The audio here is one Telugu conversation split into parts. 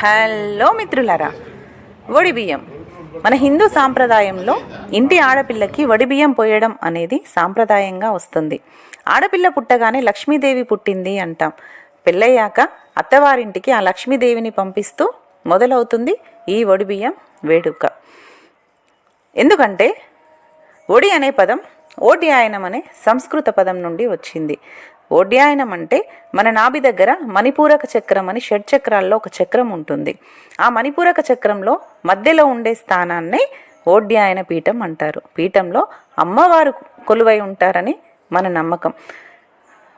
హలో మిత్రులారా వడిబియ్యం మన హిందూ సాంప్రదాయంలో ఇంటి ఆడపిల్లకి వడి బియ్యం పోయడం అనేది సాంప్రదాయంగా వస్తుంది. ఆడపిల్ల పుట్టగానే లక్ష్మీదేవి పుట్టింది అంటాం. పెళ్ళయ్యాక అత్తవారింటికి ఆ లక్ష్మీదేవిని పంపిస్తూ మొదలవుతుంది ఈ వడి బియ్యం వేడుక. ఎందుకంటే ఒడి అనే పదం ఓటి ఆయనం అనే సంస్కృత పదం నుండి వచ్చింది. ఒడ్యాయనం అంటే మన నాభి దగ్గర మణిపూరక చక్రం అని షడ్ చక్రాల్లో ఒక చక్రం ఉంటుంది. ఆ మణిపూరక చక్రంలో మధ్యలో ఉండే స్థానాన్ని ఓడ్యాయన పీఠం అంటారు. పీఠంలో అమ్మవారు కొలువై ఉంటారని మన నమ్మకం.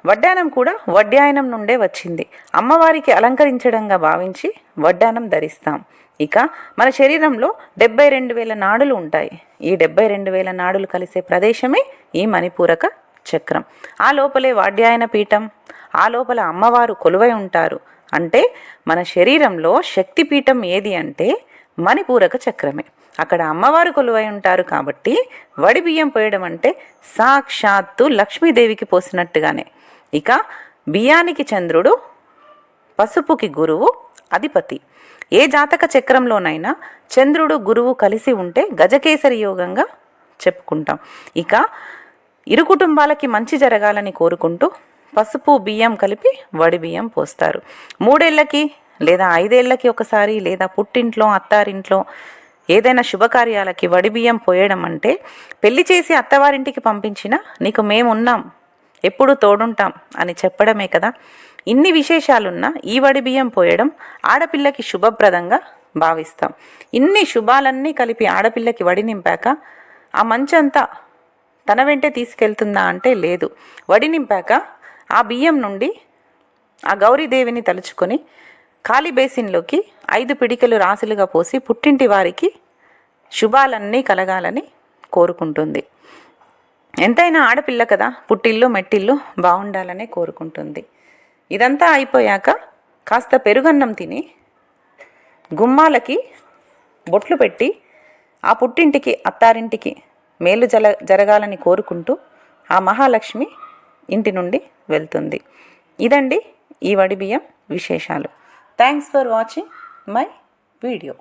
వడ్డానం కూడా వడ్డాయనం నుండే వచ్చింది. అమ్మవారికి అలంకరించడంగా భావించి వడ్డానం ధరిస్తాం. ఇక మన శరీరంలో డెబ్బై రెండు వేల నాడులు ఉంటాయి. ఈ డెబ్బై రెండు వేల నాడులు కలిసే ప్రదేశమే ఈ మణిపూరక చక్రం. ఆ లోపలే వాడ్యాయన పీఠం. ఆ లోపల అమ్మవారు కొలువై ఉంటారు. అంటే మన శరీరంలో శక్తి పీఠం ఏది అంటే మణిపూరక చక్రమే. అక్కడ అమ్మవారు కొలువై ఉంటారు కాబట్టి వడి బియ్యం పోయడం అంటే సాక్షాత్తు లక్ష్మీదేవికి పోసినట్టుగానే. ఇక బియ్యానికి చంద్రుడు పసుపుకి గురువు అధిపతి. ఏ జాతక చక్రంలోనైనా చంద్రుడు గురువు కలిసి ఉంటే గజకేసరి యోగంగా చెప్పుకుంటాం. ఇక ఇరు కుటుంబాలకి మంచి జరగాలని కోరుకుంటూ పసుపు బియ్యం కలిపి వడి బియ్యం పోస్తారు. మూడేళ్ళకి లేదా ఐదేళ్ళకి ఒకసారి లేదా పుట్టింట్లో అత్తారింట్లో ఏదైనా శుభకార్యాలకి వడి బియ్యం పోయడం అంటే పెళ్ళి చేసి అత్తవారింటికి పంపించిన నీకు మేమున్నాం ఎప్పుడు తోడుంటాం అని చెప్పడమే కదా. ఇన్ని విశేషాలున్నా ఈ వడి బియ్యం పోయడం ఆడపిల్లకి శుభప్రదంగా భావిస్తాం. ఇన్ని శుభాలన్నీ కలిపి ఆడపిల్లకి వడి నింపాక ఆ మంచంతా తన వెంటే తీసుకెళ్తుందా అంటే లేదు. వడి నింపాక ఆ బియ్యం నుండి ఆ గౌరీదేవిని తలుచుకొని ఖాళీ బేసిన్లోకి ఐదు పిడికలు రాసులుగా పోసి పుట్టింటి వారికి శుభాలన్నీ కలగాలని కోరుకుంటుంది. ఎంతైనా ఆడపిల్ల కదా పుట్టిల్లు మెట్టిల్లు బాగుండాలనే కోరుకుంటుంది. ఇదంతా అయిపోయాక కాస్త పెరుగన్నం తిని గుమ్మాలకి బొట్లు పెట్టి ఆ పుట్టింటికి అత్తారింటికి మేలు జల జరగాలని కోరుకుంటూ ఆ మహాలక్ష్మి ఇంటి నుండి వెళ్తుంది. ఇదండి ఈ వడి బియ్యం విశేషాలు. Thanks for watching my video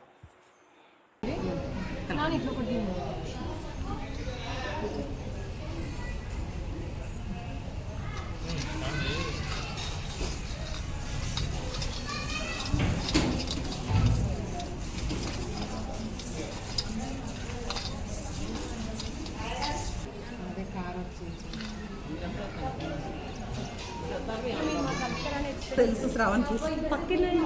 తెలుసు శ్రావణ్ పక్కిల్లు బాబా